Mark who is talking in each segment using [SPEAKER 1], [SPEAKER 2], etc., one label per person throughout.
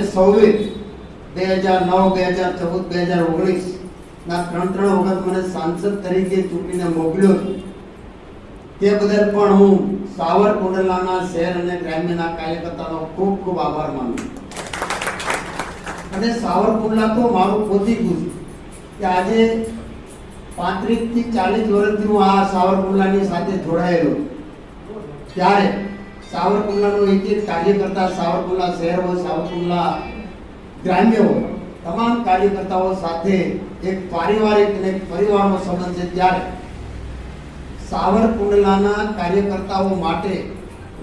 [SPEAKER 1] સૌએ બે હજાર નવ, બે હજાર ચૌદ, બે હજાર ઓગણીસ ના ત્રણ ત્રણ વખત મને સાંસદ તરીકે ચૂંટીને મોકલ્યો તે બદલ પણ હું સાવરકુંડલાના શહેર અને ગ્રામ્યના કાર્યકર્તાનો ખૂબ ખૂબ આભાર માનું. અને સાવરકુંડલા તો મારું પોતી ગુજ કે આજે પાંત્રીસથી ચાલીસ વર્ષથી હું આ સાવરકુંડલાની સાથે જોડાયેલો. ત્યારે સાવરકુંડલાનો એક કાર્યકર્તા સાવરકુંડલા શહેર હોય, સાવરકુંડલા ગ્રામ્ય હોય, તમામ કાર્યકર્તાઓ સાથે એક પારિવારિક અને પરિવારનો સંબંધ છે. ત્યારે સાવરકુંડલાના કાર્યકર્તાઓ માટે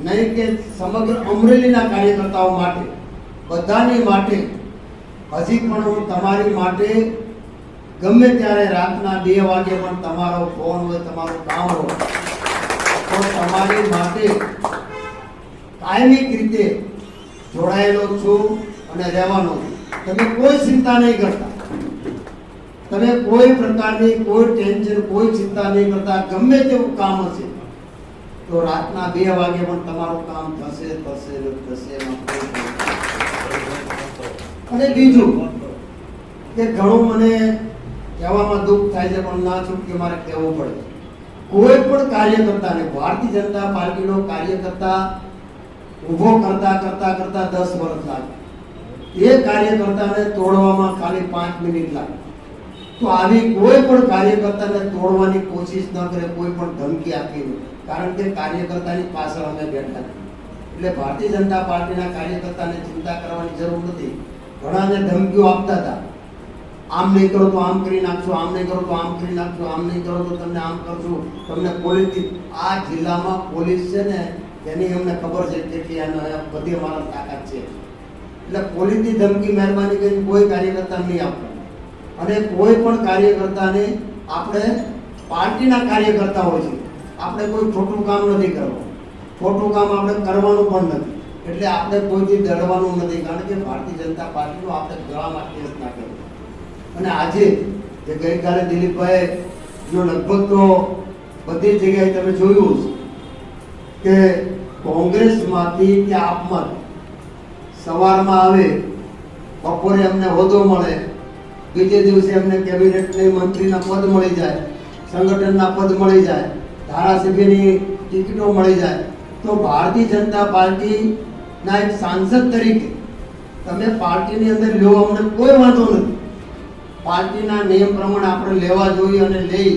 [SPEAKER 1] નહીં કે સમગ્ર અમરેલીના કાર્યકર્તાઓ માટે, બધાની માટે, હજી પણ હું તમારી માટે ગમે ત્યારે રાતના બે વાગે પણ તમારો ફોન હોય, તમારું કામ હોય, તો તમારી માટે કાયમિક રીતે જોડાયેલો છું અને રહેવાનો છું. તમે કોઈ ચિંતા નહીં કરતા. તમે કોઈ પ્રકારની કોઈ ટેન્શન, કોઈ ચિંતા નહીં કરતા. ગમે તેવું કામ હશે, તો રાતના બે વાગે પણ તમારું કામ થશે થશે થશે અને બીજું, કે ઘણું મને કહેવામાં દુઃખ થાય છે, પણ ના છૂટકે મારે કહેવું પડે. કોઈ પણ કાર્યકર્તાને ભારતીય જનતા પાર્ટીનો કાર્યકર્તા ઊભો કરતા કરતા કરતા દસ વર્ષ લાગે. એ કાર્યકર્તાને તોડવામાં ખાલી પાંચ મિનિટ લાગે. તો આવી કોઈ પણ કાર્યકર્તાને તોડવાની કોશિશ ન કરે, કોઈ પણ ધમકી આપી કારણ કે કાર્યકર્તાની પાછળ અમે બેઠા એટલે ભારતીય જનતા પાર્ટીના કાર્યકર્તાને ચિંતા કરવાની જરૂર નથી. ઘણાને ધમકીઓ આપતા હતા. આમ નહીં કરો તો આમ કરી નાખશો, આમ નહીં કરો તો આમ કરી નાખશું, આમ નહીં કરો તો તમને આમ કરશું. તમને પોલીસ આ જિલ્લામાં પોલીસ છે ને એની અમને ખબર છે કેટલી આનો બધી અમારા તાકાત છે. એટલે પોલીસની ધમકી મહેરબાની કરીને કોઈ કાર્યકર્તા નહીં આપવાનું અને કોઈ પણ કાર્યકર્તાને આપણે પાર્ટીના કાર્યકર્તાઓ છે, આપણે કોઈ ખોટું કામ નથી કરવું ખોટું કામ આપણે કરવાનું પણ નથી. એટલે આપણે કોઈથી ડરવાનું નથી, કારણ કે ભારતીય જનતા પાર્ટીનો આપણે ગળામાં કેસ કરવું અને આજે જે ગઈકાલે દિલીપભાઈ જો લગભગ તો બધી જગ્યાએ તમે જોયું હશે કે કોંગ્રેસમાંથી કે આપમાંથી સવારમાં આવે, બપોરે એમને હોદ્દો મળે, બીજે દિવસે એમને કેબિનેટની મંત્રીના પદ મળી જાય, સંગઠનના પદ મળી જાય, ધારાસભ્યની ટિકિટો મળી જાય. તો ભારતીય જનતા પાર્ટીના એક સાંસદ તરીકે તમે પાર્ટીની અંદર લો અમને કોઈ વાંધો નથી. પાર્ટીના નિયમ પ્રમાણે આપણે લેવા જોઈએ અને લઈ,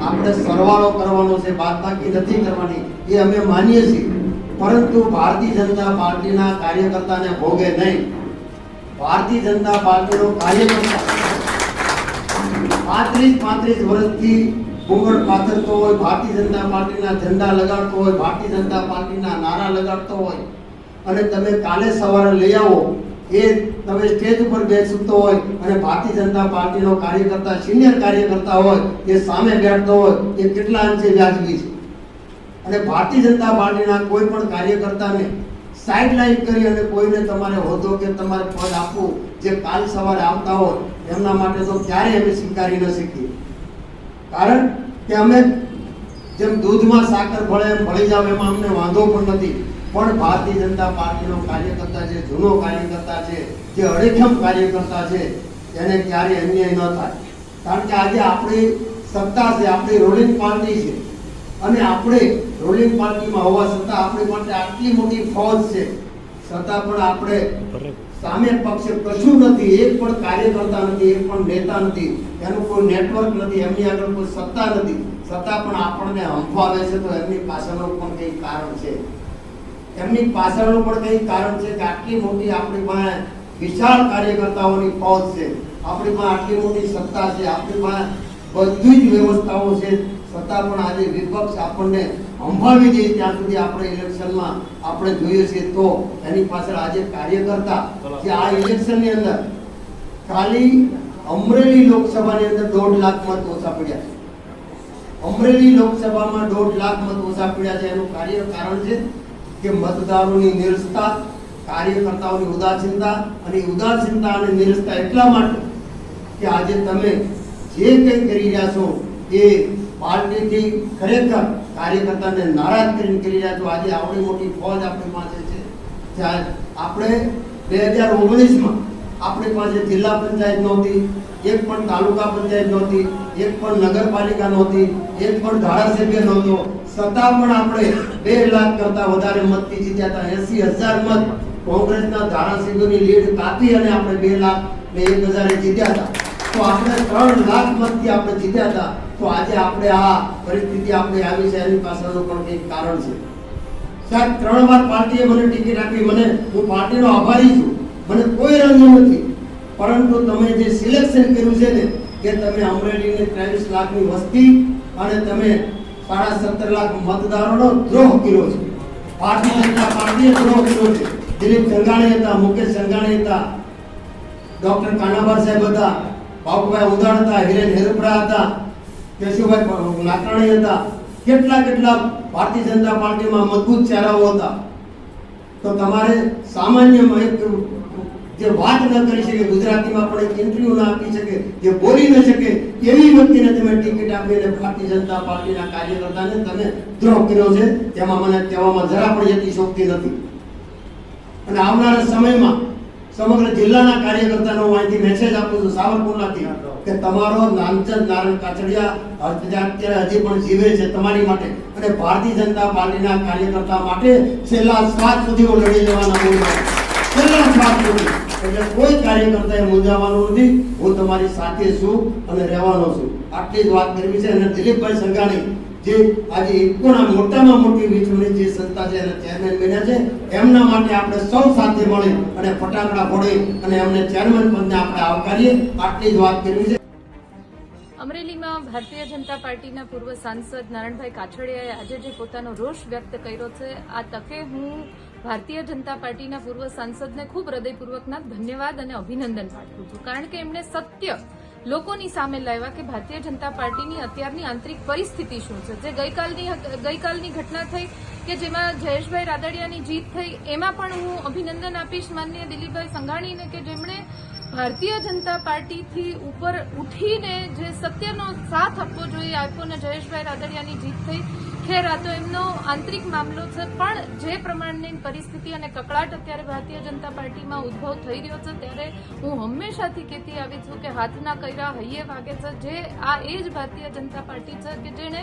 [SPEAKER 1] આપણે સરવાળો કરવાનો છે, બાદબાકી નથી કરવાની. એ અમે માનીએ છીએ. પરંતુ ભારતીય જનતા પાર્ટીના કાર્યકર્તાને ભોગે નહીં. ભારતીય જનતા પાર્ટીનો કાર્યકર્તા પાંત્રીસ પાંત્રીસ વર્ષથી ઘૂંઘટ પાથરતો હોય, ભારતીય જનતા પાર્ટીના ઝંડા લગાડતો હોય, ભારતીય જનતા પાર્ટીના નારા લગાડતો હોય અને તમે કાલે સવારે લઈ આવો, એ તમે સ્ટેજ ઉપર બેસતો હોય અને ભારતીય જનતા પાર્ટીનો કાર્યકર્તા, સિનિયર કાર્યકર્તા હોય, એ સામે બેઠતો હોય, એ કેટલા અંશે વ્યાજબી છે? અને ભારતીય જનતા પાર્ટીના કોઈ પણ કાર્યકર્તાને સાઇડ લાઈન કરી અને કોઈને તમારે હોદ્દો કે તમારે પદ આપવું, જે કાલ સવારે આવતા હોય, એમના માટે તો ક્યારેય અમે સ્વીકારી ન શકીએ. કારણ કે અમે જેમ દૂધમાં સાકર ભળે એમ ભળી જાવ એમાં અમને વાંધો પણ નથી. પણ ભારતીય જનતા પાર્ટીનો કાર્યકર્તા છે જૂનો કાર્યકર્તા છે, જે અડેખમ કાર્યકર્તા છે, એને ક્યારેય અન્યાય ન થાય. કારણ કે આજે આપણી સત્તા છે, આપણી રૂલિંગ પાર્ટી છે. અને આપણે રૂલિંગ પાર્ટીમાં હોવા છતાં આપણી માટે આટલી મોટી ફોજ છે. છતાં પણ આપણે સામે પક્ષે કશું નથી, એક પણ કાર્યકર્તા નથી, એક પણ નેતા નથી, એનું કોઈ નેટવર્ક નથી, એમની આગળ કોઈ સત્તા નથી. છતાં પણ આપણને હંફાવે છે તો એમની પાછળનું પણ કંઈ કારણ છે. એમની પાછળનું પણ કંઈ કારણ છે કે આટલી મોટી આપણી પાસે વિશાળ કાર્યકર્તાઓની ફોજ છે. આપણી પાસે આટલી મોટી સત્તા છે. આપણી પાસે બધી જ વ્યવસ્થાઓ છે. છતાં પણ આજે વિપક્ષ આપણને હંફાવી દે ત્યાં સુધી આપણે ઇલેક્શનમાં આપણે જોઈએ છીએ તો એની પાછળ આજે કાર્યકર્તા જે આ ઇલેક્શનની અંદર ખાલી અમરેલી લોકસભાની અંદર દોઢ લાખ મત ઓછા પડ્યા છે. અમરેલી લોકસભામાં દોઢ લાખ મત ઓછા પડ્યા છે. એનું કાર્ય કારણ છે કે મતદારોની નિરસતા, કાર્યકર્તાઓની ઉદાસીનતા અને ઉદાસીનતા અને નિરસતા એટલા માટે કે આજે તમે જે કંઈ કરી રહ્યા છો એ પાર્ટીથી ખરેખર કાર્યકર્તાને નારાજ કરીને કરી રહ્યા છો. આજે આવડી મોટી ફોજ આપણી પાસે છે. ત્યાં આપણે બે હજાર ઓગણીસમાં આપણી પાસે જિલ્લા પંચાયત નહોતી, એક પણ તાલુકા પંચાયત નહોતી, એક પણ નગરપાલિકા નહોતી, એક પણ ધારાસભ્ય નહોતો. છતાં પણ આપણે બે લાખ કરતા વધારે મતથી જીત્યા હતા. એસી હજાર મત કોંગ્રેસના ધારાસભ્યોની લીડ કાપી અને આપણે બે લાખ ને એક હજારે જીત્યા હતા. તો આપણે ત્રણ લાખ મતથી આપણે જીત્યા હતા. તો આજે આપણે આ પરિસ્થિતિ આપણે આવી છે, એની પાછળનું પણ કંઈક કારણ છે. સાહેબ, ત્રણ વાર પાર્ટીએ મને ટિકિટ આપી. મને, હું પાર્ટીનો આભારી છું. મને કોઈ રંગ નથી. પરંતુ તમે જે સિલેક્શન કર્યું છે ને, કે તમે અમરેલીને ત્રેવીસ લાખની વસ્તી અને તમે સાડા સત્તર લાખ મતદારોનો દ્રોહ કર્યો છે. ભારતીય જનતા પાર્ટીએ દ્રોહ કર્યો છે. દિલીપ સંઘાણી હતા, મુકેશ સંઘાણી હતા, ડોક્ટર કાનાભાર સાહેબ હતા બાબુભાઈ ઉદાણ હતા હિરેન હેરપડા હતા, કેશુભાઈ નાકરાણી હતા. કેટલા કેટલા ભારતીય જનતા પાર્ટીમાં મજબૂત ચહેરાઓ હતા. તો તમારે સામાન્ય જે વાત ન કરી શકે, ગુજરાતીમાં પણ એક ઇન્ટરવ્યુ ના આપી શકે, જે બોલી ન શકે, એવી વ્યક્તિને તમે ટિકિટ આપીને ભારતીય જનતા પાર્ટીના કાર્યકર્તાને તમે દ્રોહ કર્યો છે તેમાં મને કહેવામાં જરા પણ યતિશોક્તિ નથી. અને આવનારા સમયમાં સમગ્ર જિલ્લાના કાર્યકર્તાનો હું અહીંથી મેસેજ આપું છું સાવરકુંડલાથી કે તમારો નામચંદ નારાયણ કાછડિયા અત્યારે હજી પણ જીવે છે તમારી માટે અને ભારતીય જનતા પાર્ટીના કાર્યકર્તા માટે છેલ્લા શ્વાસ સુધી હું લડી લેવાના બોલું છેલ્લા શ્વાસ સુધી. એટલે કોઈ કાર્યકર્તાએ મૂંઝાવાનું નથી. હું તમારી સાથે છું અને રહેવાનો છું. આટલી જ વાત કરવી છે અને દિલીપભાઈ સંઘાણી જે આજે ઇકોના મોટામાં મોટી વિચવણી જે સંસ્થા છે એના ચેરમેન બન્યા છે. એમના માટે આપણે સૌ સાથે મળી અને ફટાકડા ફોડે અને એમને ચેરમેન પદને આપણે આવકારીએ. આટલી જ વાત કરવી છે.
[SPEAKER 2] અમરેલીમાં ભારતીય જનતા પાર્ટીના પૂર્વ સાંસદ નારણભાઈ કાછડિયાએ આજે જે પોતાનો રોષ વ્યક્ત કર્યો છે, આ તકે હું ભારતીય જનતા પાર્ટીના પૂર્વ સાંસદને ખૂબ હૃદયપૂર્વકના ધન્યવાદ અને અભિનંદન પાઠવું છું. કારણ કે એમણે સત્ય લોકોની સામે લાવ્યા કે ભારતીય જનતા પાર્ટીની અત્યારની આંતરિક પરિસ્થિતિ શું છે? જે ગઈકાલની ગઈકાલની ઘટના થઈ કે જેમાં જયેશભાઈ રાદડિયાની જીત થઈ, એમાં પણ હું અભિનંદન આપીશ માનનીય દિલીપભાઈ સંઘાણીને કે જેમણે ભારતીય જનતા પાર્ટીથી ઉપર ઉઠીને જે સત્યનો સાથ આપવો જોઈએ આપ્યો ને જયેશભાઈ રાદડિયાની જીત થઈ ખેર આ તો એમનો આંતરિક મામલો છે, પણ જે પ્રમાણની પરિસ્થિતિ અને કકળાટ અત્યારે ભારતીય જનતા પાર્ટીમાં ઉદ્ભવ થઈ રહ્યો છે, ત્યારે હું હંમેશાથી કહેતી આવી છું કે હાથના કર્યા હૈયે વાગે છે, જે આ એ જ ભારતીય જનતા પાર્ટી છે કે જેણે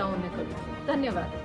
[SPEAKER 2] કરું છું ધન્યવાદ